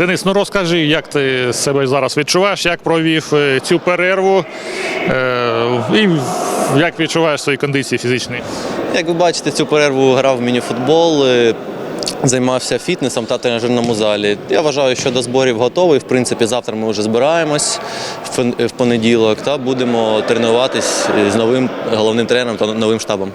Денис, ну розкажи, як ти себе зараз відчуваєш, як провів е, цю перерву е, і як відчуваєш свої кондиції фізичні? Як ви бачите, цю перерву грав в мініфутбол, е, займався фітнесом та тренажерному залі. Я вважаю, що до зборів готовий. В принципі, завтра ми вже збираємось в понеділок та будемо тренуватись з новим головним тренером та новим штабом.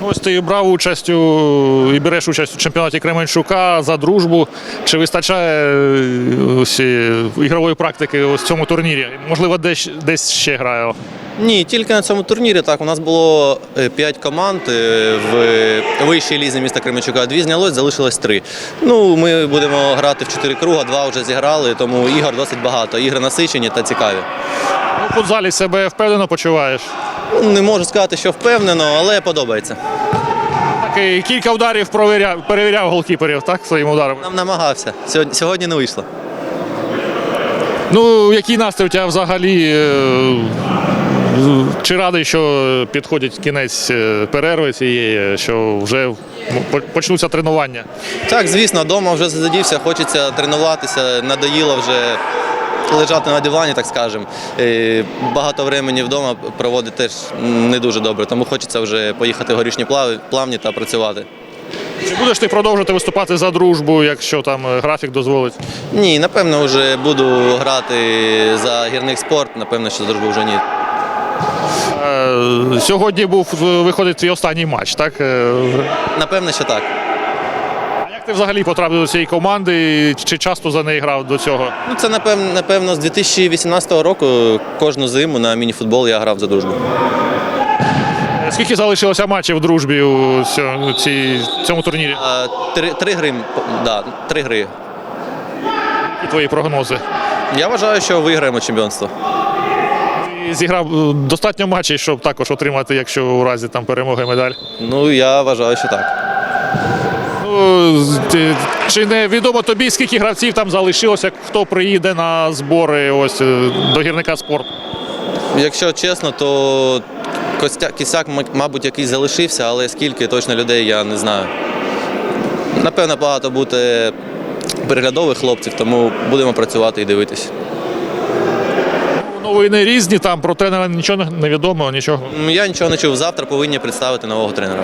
Ну, Ось ти брав участь у і береш участь у чемпіонаті Кременчука за дружбу. Чи вистачає е, ось, е, ігрової практики в цьому турнірі? Можливо, десь, десь ще грає. Ні, тільки на цьому турнірі. Так, у нас було е, п'ять команд е, в вищій лізі міста Кременчука. Дві знялось, залишилось три. Ну, ми будемо грати в чотири круга, два вже зіграли, тому ігор досить багато. Ігри насичені та цікаві. Ну, в футзалі себе впевнено почуваєш. Ну, Не можу сказати, що впевнено, але подобається. Так, і кілька ударів провіряв, перевіряв голкіперів, так, своїми ударами. Нам намагався. Сьогодні, сьогодні не вийшло. Ну, який настрій у тебе взагалі? е, Чи радий, що підходить кінець е, перерви цієї, що вже почнуться тренування? Так, звісно, вдома вже задівся, хочеться тренуватися, надоїло вже лежати на дивані, так скажемо. Багато времени вдома проводити теж не дуже добре, тому хочеться вже поїхати в горішні плавні та працювати. Чи будеш ти продовжувати виступати за дружбу, якщо там е, графік дозволить? Ні, напевно, вже буду грати за гірник спорт, напевно, що дружби вже ні. Е, Сьогодні був е, виходить твій останній матч, так? Напевно, що так. Як ти взагалі потрапив до цієї команди? Чи часто за неї грав до цього? Ну, це напевно, напевно з 2018 року кожну зиму на мініфутбол я грав за дружбу. Е, Скільки залишилося матчів в дружбі у цьому, цій- цьому турнірі? А, Три, три гри, да, три гри. Які твої прогнози? Я вважаю, що виграємо чемпіонство. Ти зіграв е, достатньо матчів, щоб також отримати, якщо у разі там перемоги медаль. Ну, я вважаю, що так. Ну, чи не відомо тобі, скільки гравців там залишилося, хто приїде на збори ось е, до гірника спорту? Якщо чесно, то Костя, кісяк, мабуть, якийсь залишився, але скільки точно людей я не знаю. Напевно, багато буде переглядових хлопців, тому будемо працювати і дивитись. Новини різні, там про тренера нічого не відомо, нічого. Я нічого не чув. Завтра повинні представити нового тренера.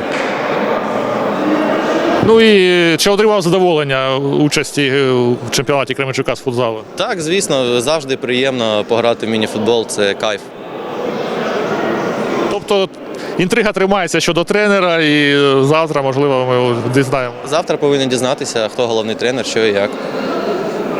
Ну і чи отримав задоволення участі е, в чемпіонаті Кременчука з футзалу? Так, звісно, завжди приємно пограти в мініфутбол, це кайф. Тобто інтрига тримається щодо тренера, і е, завтра, можливо, ми дізнаємо. Завтра повинні дізнатися, хто головний тренер, що і як.